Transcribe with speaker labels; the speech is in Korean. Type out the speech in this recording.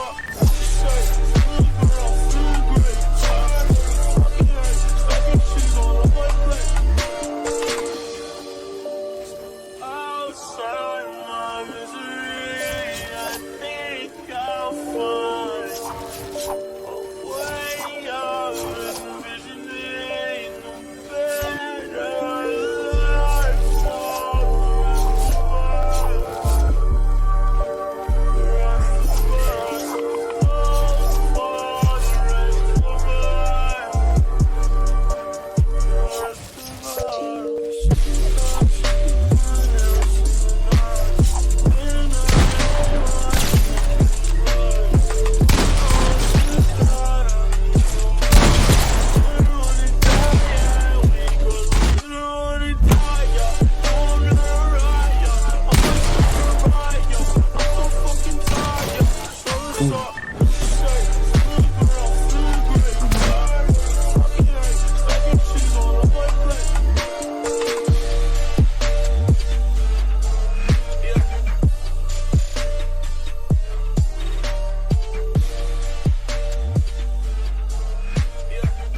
Speaker 1: 수고하셨습니다. Ooh.